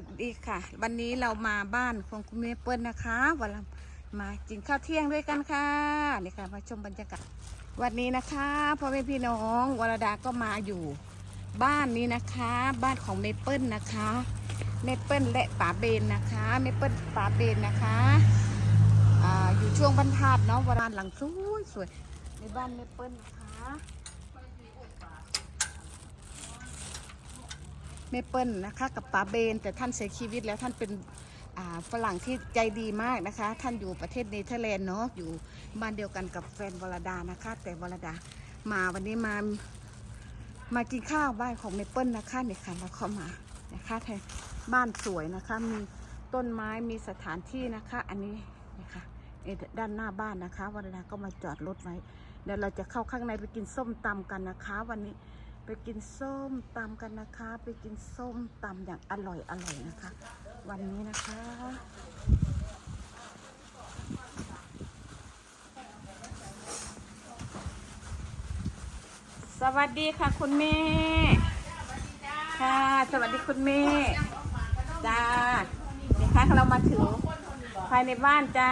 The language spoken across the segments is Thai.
วัสดีค่ะ วันนี้เรามาบ้านของคุณเมเปิลนะคะวันมากินข้าวเที่ยงด้วยกันค่ะนี่ค่ะมาชมบรรยากาศวันนี้นะคะพ่อแม่พี่น้องวรดาก็มาอยู่ บ้านนี้นะคะ บ้านของเมเปิลนะคะเมเปิลและป๋าเบนนะคะเมเปิลป๋าเบนนะคะอ่าอยู่ช่วงบรรทัดเนาะวรานหลังสวยสวยในบ้านเมเปิลนะคะ เมเปิลนะคะ กับป๋าเบน แต่ท่านเสียชีวิตแล้วท่านเป็นฝรั่งที่ใจดีมากนะคะ ท่านอยู่ประเทศเนเธอร์แลนด์เนาะอยู่บ้านเดียวกันกับแฟนวรดานะคะ แต่วรดามาวันนี้มามากินข้าวบ้านของเมเปิลนะคะเนี่ยค่ะแล้วเข้ามานะคะแทนบ้านสวยนะคะ มีต้นไม้มีสถานที่นะคะ อันนี้นะคะด้านหน้าบ้านนะคะวรดาก็มาจอดรถไว้เดี๋ยวเราจะเข้าข้างในไปกินส้มตำกันนะคะ วันนี้ ไปกินส้มตำกันนะคะ ไปกินส้มตำอย่างอร่อยอร่อยนะคะ วันนี้นะคะสวัสดีค่ะคุณแม่ ค่ะ สวัสดีคุณแม่จ้าเดี๋ยวค่ะเรามาถึง ภายในบ้านจ้า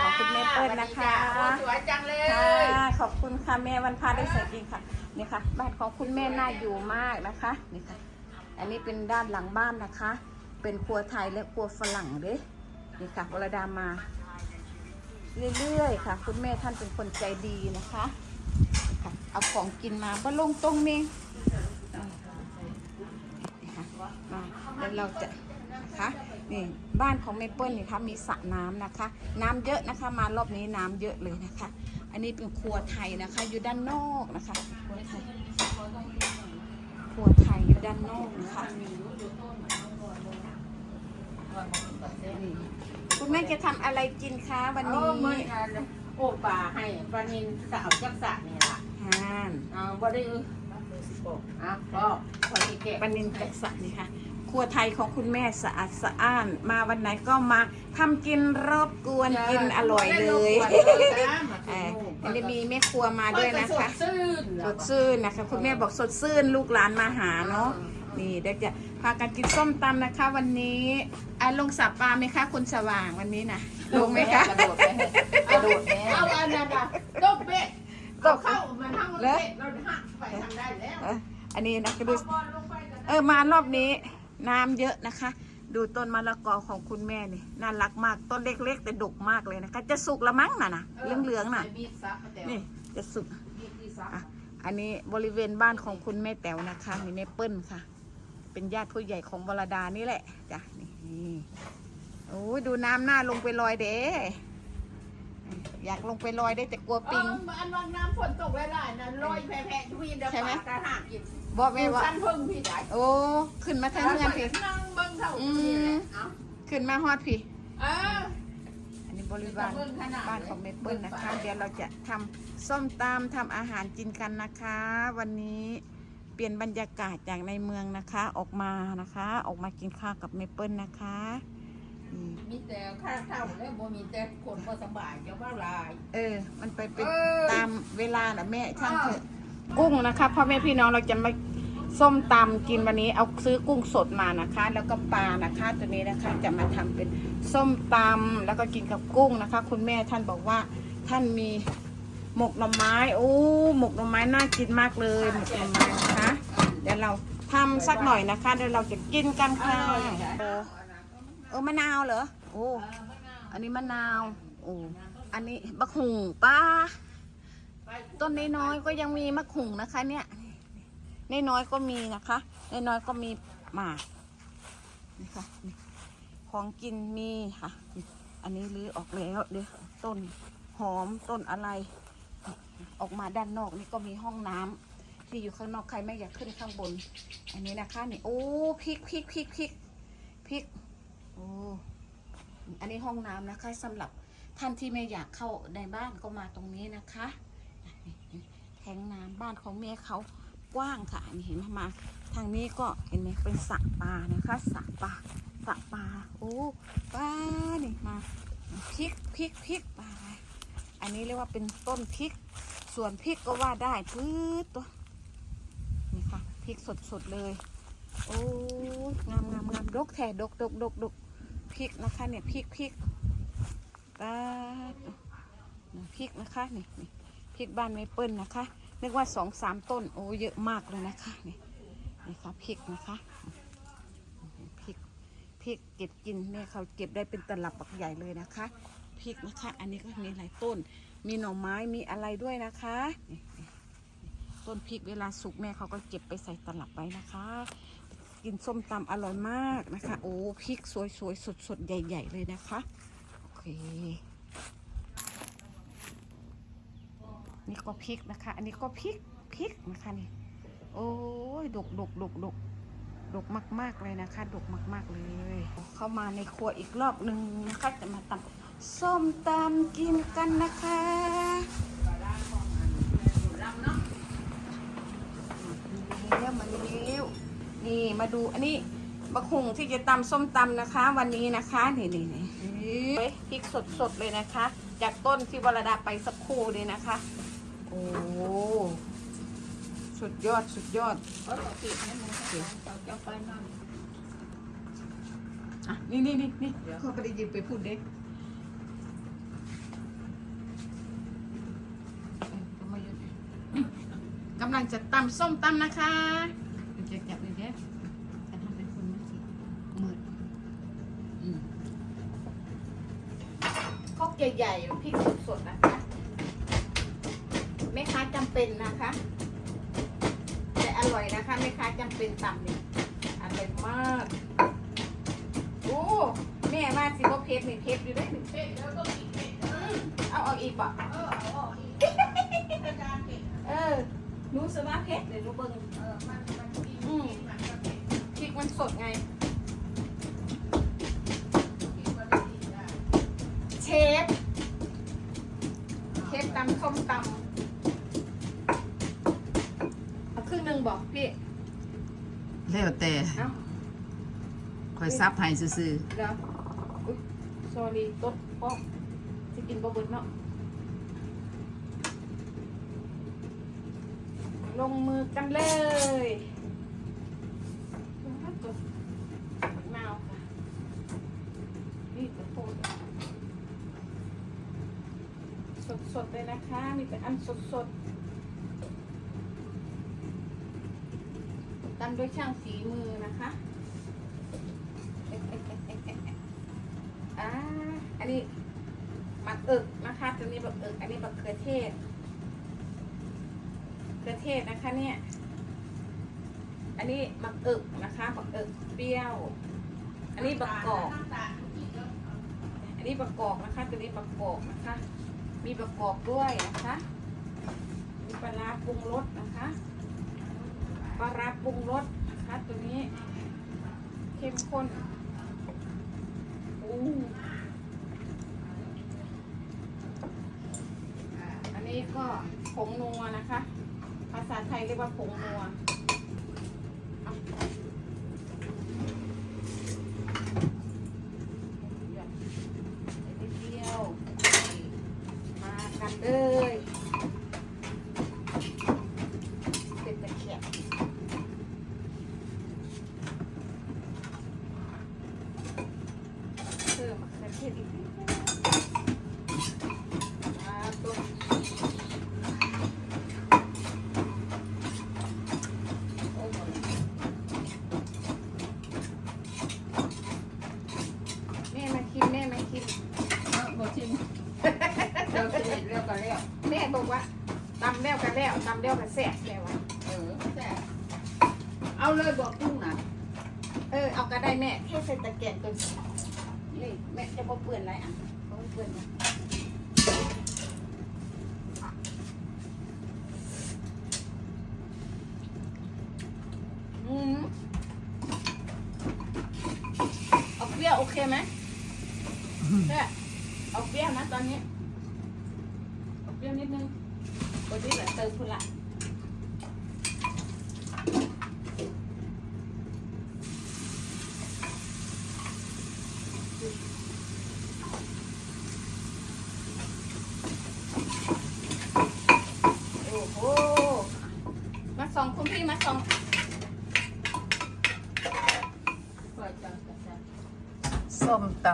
ของคุณแม่เปิ้ลนะคะสวยจังเลยค่ะขอบคุณค่ะแม่วันพาได้ใส่กินค่ะนี่ค่ะ บ้านของคุณแม่น่าอยู่มากนะคะนี่ค่ะ อันนี้เป็นด้านหลังบ้านนะคะ เป็นครัวไทยและครัวฝรั่งเด้นี่ค่ะวรดามา เรื่อยๆค่ะ คุณแม่ท่านเป็นคนใจดีนะคะนี่ค่ะเอาของกินมาบ้าลงตรงนี้นี่ค่ะมาแล้วเราจะนะคะนี่ บ้านของเมเปิลนี่ค่ะมีสระน้ำนะคะ น้ำเยอะนะคะ มารอบนี้น้ำเยอะเลยนะคะ อันนี้เป็นครัวไทยนะคะ อยู่ด้านนอกนะคะครัวไทยครัวไทยอยู่ด้านนอกนะคะนี่คุณแม่จะทำอะไรกินคะวันโอ้นี้มันอะโอ้ป่าให้ปลานินสาวจักษะนี่ล่ะฮานเอาบ่ได้อะก็พอดีแกะปานินจักษะนี่ค่ะ ครัวไทยของคุณแม่สะอาดสะอ้าน มาวันไหนก็มาทำกินรอบกวนกินอร่อยเลยเอ่ออันนี้มีแม่ครัวมาด้วยนะคะ ซื่นสดชื่นนะคะ คุณแม่บอกสดชื่นลูกหลานมาหาเนาะนี่เดี๋ยวจะพากันกินส้มตำนะคะ วันนี้อะลงสับปลาไหมคะคุณสว่างวันนี้นะลงไหมคะ กระโดดไปกระโดดแม่เอาอันนั้นอะต้มเป็ดก็เข้ามันทั้งเป็ดเราหักไปทำได้แล้ว เอออันนี้นะดู เออมารอบนี้ น้ำเยอะนะคะ ดูต้นมะละกอของคุณแม่นี่น่ารักมากต้นเล็กๆ แต่ดกมากเลยนะคะ จะสุกละมั้งน่ะนะเหลืองๆน่ะมีดซักแต่นี่จะสุกมีดที่ซักอะอันนี้บริเวณบ้านของคุณแม่แต๋วนะคะนี่แม่เปิ้ลค่ะ เป็นญาติผู้ใหญ่ของวรดานี่แหละจ้ะนี่โอ้ยดูน้ำหน้าลงไปลอยเด้ อยากลงไปลอยได้แต่กลัวปิงอันวันน้ำฝนตกหลายๆนะลอยแผ่ๆทุยเดียวใช่ไหม ปากกระหักอีกบอกแม่ว่า สั้นพึ่งพี่ได้โอ้ขึ้นมาทางเงินพี่ นั่งเบิ้งเท่านี้แหละเอ้าขึ้นมาฮอดพี่ เออ อันนี้บริวารบ้านของเมเปิลนะคะ เดี๋ยวเราจะทำส้มตำทำอาหารกินกันนะคะ วันนี้เปลี่ยนบรรยากาศจากในเมืองนะคะ ออกมานะคะ ออกมากินข้าวกับเมเปิลนะคะอื มมีแต่ข้าวเท่าแล้วบ่มีแต่คนบ่สบายจะว่าลาย เออ มันไปเป็นเออ ตามเวลาน่ะแม่ช่างเถอะกุ้งนะคะพ่อแม่พี่น้องเราจะมาส้มตำกินวันนี้เอาซื้อกุ้งสดมานะคะ แล้วก็ปลานะคะ ตัวนี้นะคะจะมาทำเป็นส้มตำแล้วก็กินกับกุ้งนะคะ คุณแม่ท่านบอกว่าท่านมีหมกหน่อไม้โอ้หมกหน่อไม้น่ากินมากเลยหมกหน่อไม้นะคะเดี๋ยวเราทำสักหน่อยนะคะเดี๋ยวเราจะกินกันค่ะโอ้ เออมะนาวเหรอโอ้อันนี้มะนาวโอ้อันนี้มะขุ่งป้าต้นน้อยๆก็ยังมีมะขุ่งนะคะ เนี่ยน้อยๆก็มีนะคะน้อยๆก็มีหมากนี่ค่ะของกินมีค่ะ อันนี้รื้อออกแล้วเดี๋ยวต้นหอมต้นอะไร ออกมาด้านนอกนี่ก็มีห้องน้ำที่อยู่ข้างนอกใครไม่อยากขึ้นข้างบน อันนี้นะคะนี่โอ้พริกพริกพริกพริกพริก อันนี้ห้องน้ำนะคะสำหรับท่านที่ไม่อยากเข้าในบ้านก็มาตรงนี้นะคะแทงน้ำบ้านของแม่เขากว้างค่ะนี่เห็นไมมา ทางนี้ก็เห็นไหมเป็นสระปลานะคะสระปลาสระปลาโอ้ปลานี่มาพริกพริกพริกปลาอันนี้เรียกว่าเป็นต้นพริก ส่วนพริกก็ว่าได้พืชตัวนี่ค่ะพริกสดๆเลย โอ้งามงามงามดกแท้ดกดกดกดก พริกนะคะ เนี่ยพริกพริกปาพริกนะคะนี่นี่พริกบ้านไม่เปิ้ลนะคะนึกว่าสองสามต้นโอ้เยอะมากเลยนะคะนี่นี่ค่ะพริกนะคะพริกพริกเก็บกินเนี่ยเขาเก็บได้เป็นตลับบักใหญ่เลยนะคะพริกนะคะ อันนี้ก็มีหลายต้น มีหน่อไม้มีอะไรด้วยนะคะต้นพริกเวลาสุกแม่เขาก็เก็บไปใส่ตลับไว้นะคะ กินส้มตำอร่อยมากนะคะ โอ้พริกสวยๆสดๆ ใหญ่ ๆ เลยนะคะ โอเค นี่ก็พริกนะคะ อันนี้ก็พริกพริกนะคะนี่ โอ้ยดกดกดกดกดกมาก ๆ เลยนะคะดกมาก ๆ เลย เข้ามาในครัวอีกรอบหนึ่งนะคะจะมาตำส้มตำกินกันนะคะมาแล้วมาแล้ว นี่มาดูอันนี้บักหุงที่จะตำส้มตำนะคะ วันนี้นะคะนี่นี่นี่เฮ้ยพริกสดสดๆเลยนะคะ จากต้นที่วรดาไปสักครู่เลยนะคะ โอ้สุดยอดสุดยอดเขาต้องปิดให้มันเขาจะไฟมันอะนี่นี่นี่นี่เขาไม่ได้ยินไปพูดเด็กกำลังจะตำส้มตำนะคะจะจับเลยเด้จะทำเป็นคนไม่สิมืดอืมครก ใหญ่ๆพริกสดๆนะคะแม่ค้าจำเป็นนะคะ แต่อร่อยนะคะแม่ค้าจำเป็นตำเนี่ยอร่อยมากโอ้แม่ว่าสิบ่เพชรนี่เพชรอยู่ได้หนึ่งเผ็ดแล้วก็มีเผ็ดเออเอาออกอีกบ่เออเอาออกอีกอาจารย์เผ็ดเออหนูสว่าเพชรเดี๋ยวหนูเบิ่งเออมันมันกินกินมันก็เผ็ดพริกมันสดไง ตำส้มตำเอาครึ่งหนึ่งบอกพี่แล้วแต่เอ้าคอยซับให้ซื่อเดี๋ยวอุ๊ย sorry ตดป้องจะกินบ่เบิดเนาะลงมือกันเลยลงมาก่อนมะนาวค่ะ นี่จะโคตร สดๆเลยนะคะ มีแต่อันสดๆตำด้วยช่างฝีมือนะคะอ่าอันนี้มักเอิกนะคะตัวนี้บักเอิกอันนี้บักเขือเทศเขือเทศนะคะเนี่ย อันนี้บักเอิกนะคะบักเอิกเปรี้ยว อันนี้บักกอก อันนี้ประกอบนะคะ ตัวนี้ประกอบนะคะ มีประกอบด้วยนะคะ มีปลาปรุงรสนะคะปลาร้าปรุงรสนะคะตัวนี้เข้มข้นอู้อันนี้ก็ผงนัวนะคะ ภาษาไทยเรียกว่าผงนัวเอานิดเดียว มากันเลยเป็นตะเขียบเพิ่มมะเขือเทศอีกนิดนึงมาต้นโอ้โหแม่มาคิมแม่มาคิม เออบ่ชิมเดี๋ยวจะเห็นเรื่องกันแล้ว แม่บอกว่าตำแล้วกันแล้วตำแล้วกันแซ่บแล้ววะ เออแต่เอาเลยบอกกุ้งนะ เออเอาก็ได้แม่แค่ใส่ตะเกียบตัวนี้นี่แม่ จะบ่เปื่อนอะไรอะบ่เปื่อนนะอืมเอาเปรี้ยวโอเคไหมแม่เอาเปรี้ยวนะตอนนี้ เอาเปรี้ยวนิดนึงวันนี้เหลือเติมคุณละ โอ้โห มาส่องคุณพี่มาส่อง ส้มต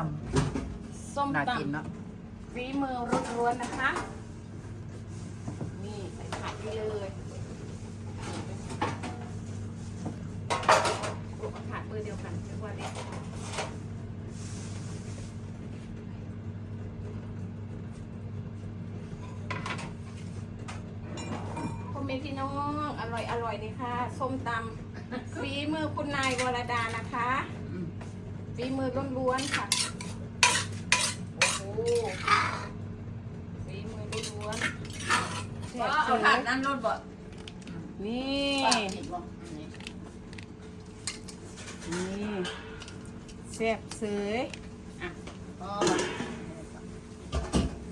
ส้มำน่า ต กินเนาะำฝีมือล้วนๆนะคะ นี่ใส่ผักไปเลยผักเบอร์เดียวกันทุกวันนี้พ่อแม่พี่น้อง อร่อยอร่อยเลยค่ะ ส้มตำฝีมือคุณนายวรดานะคะอืมฝีมือล้วนๆค่ะ โอ้โหฝีมือล้วนๆแซ่บเอาเฉถาดยนั้นรถบ่นี่นี่บ่นี่นี่แซ่บเสยอะอ๋อ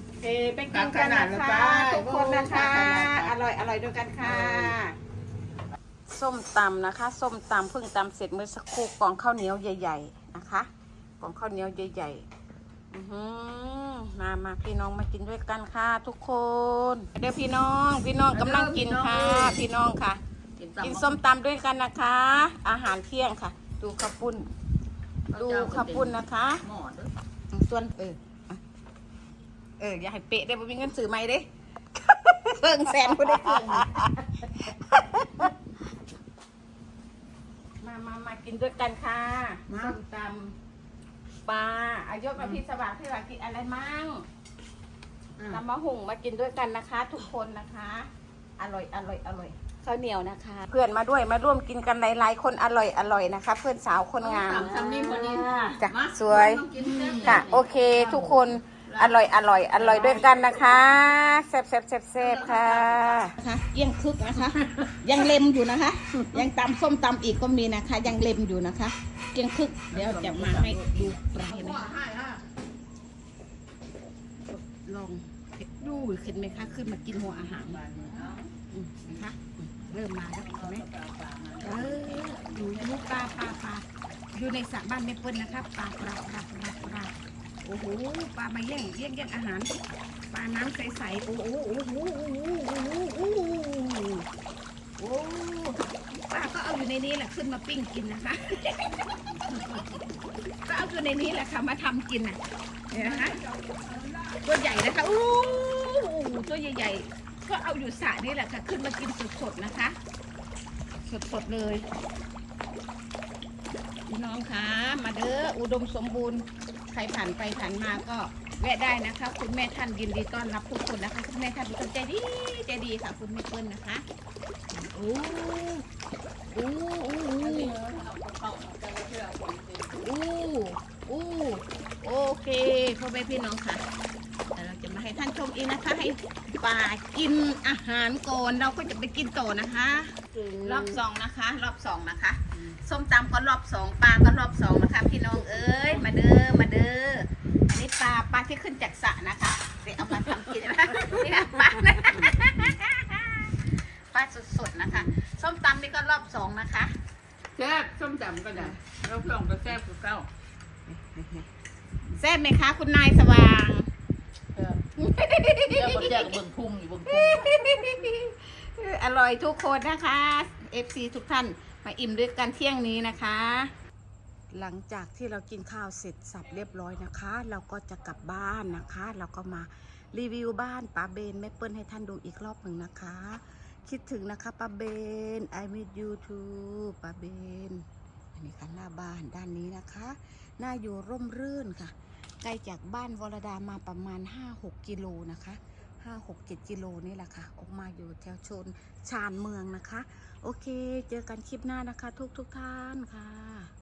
โอเคไปกินกันนะคะทุกคนนะคะ อร่อยอร่อยด้วยกันค่ะ ส้มตำนะคะ ส้มตำเพิ่งตำเสร็จเมื่อสักครู่กล่องข้าวเหนียวใหญ่ ๆ นะคะกล่องข้าวเหนียวใหญ่ๆอือหือ มามาพี่น้องมากินด้วยกันค่ะ ทุกคน เดี๋ยวพี่น้องพี่น้องกำลังกินค่ะ พี่น้องค่ะ กินกินตำส้มตำด้วยกันนะคะ อาหารเที่ยงค่ะ ดูข้าวปุ้น ดูข้าวปุ้นนะคะหม้อเด้อส่วนเอออะเอออย่าให้เปะได้บ่มีเงินซื้อใหม่เด้เครื่องแสนก็ได้เครื่องมามามากินด้วยกันค่ะส้มตำ ปลาอายกกับพี่สวัสดิ์พี่สวัสดิ์กินอะไรมั่งนำมะหุงมากินด้วยกันนะคะ ทุกคนนะคะ อร่อยอร่อยอร่อยข้าวเหนียวนะคะ เพื่อนมาด้วยมาร่วมกินกันหลายๆคนอร่อยอร่อยนะคะ เพื่อนสาวคนงามตำทำนี่พอดีจ้ะมาสวยต้องกินเด้อค่ะโอเค ทุกคนอร่อยอร่อยอร่อยด้วยกันนะคะแซ่บแซ่บแซ่บแซ่บค่ะค่ะเยี่ยงคึกนะคะ ยังเล็มอยู่นะคะ ยังตำส้มตำอีกก็มีนะคะ ยังเล็มอยู่นะคะ เยี่ยงคึก เดี๋ยวจะมาให้ดูปลาไหมว่าให้ฮะลองดูขึ้นไหมคะ ขึ้นมากินหัวอาหารมนะคะเริ่มมาแล้วเห็นไหมเออดูดูปลาปลาปลาอยู่ในสระบ้านแม่เปิ้ลนะคะปลาปลาปลาปลาปลาโอ้โหปลามาแย่งแย่งแย่งอาหารปลาน้ำใสๆโอ้โหโอ้โหโอ้โหโอ้โหโอ้โห ในนี้แหละขึ้นมาปิ้งกินนะคะก็เอาอยู่ในนี้แหละค่ะมาทำกินน่ะเนี่ยนะคะตัวใหญ่นะคะอู้หูตัวใหญ่ๆก็เอาอยู่สระนี่แหละค่ะ ขึ้นมากินสดๆนะคะ สดๆเลยพี่น้องคะมาเด้ออุดมสมบูรณ์ใครผ่านไปผ่านมาก็ แวะได้นะคะ คุณแม่ท่านยินดีต้อนรับทุกคนนะคะ คุณแม่ท่านเป็นคนใจดีใจดีค่ะ คุณแม่เปิ้ลนะคะโอ้โอ้โอ้โอ้อู้อู้โอเคพ่อแม่พี่น้องค่ะแต่เราจะมาให้ท่านชมอีกนะคะ ให้ป่ากินอาหารก่อนเราก็จะไปกินต่อนะคะ รอบสองนะคะ รอบสองนะคะส้มตำก็รอบสองปลาก็รอบสองนะคะ พี่น้องเอ้ยมาเด้อมาเด้อ ที่ขึ้นจากสระนะคะเดี๋ยวเอามาทำกินนะนี่นะปลานะปลาสดๆนะคะ ส้มตำนี่ก็รอบสองนะคะแซ่บส้มตำก็ได้เราลองไปแซ่บกับเก้าแซ่บไหมคะ คุณนายสว่างเออเดี๋ยวผมแจกเบิ่งพุ่งอยู่เบิ่งพุ่งอร่อยทุกคนนะคะ FC ทุกท่านมาอิ่มด้วยกันเที่ยงนี้นะคะ หลังจากที่เรากินข้าวเสร็จสับเรียบร้อยนะคะ เราก็จะกลับบ้านนะคะ เราก็มารีวิวบ้านป้าเบนแม่เปิ้ลให้ท่านดูอีกรอบหนึ่งนะคะ คิดถึงนะคะป้าเบน I miss you too ป้าเบนอันนี้ค่ะหน้าบ้านด้านนี้นะคะหน่าอยู่ร่มรื่นค่ะไกลจากบ้านวรดามาประมาณ 5-6 กิโลนะคะ5-6-7กิโลนี่แหละค่ะ ออกมาอยู่แถวชนชานเมืองนะคะ โอเค เจอกันคลิปหน้านะคะ ทุกทุกท่านค่ะ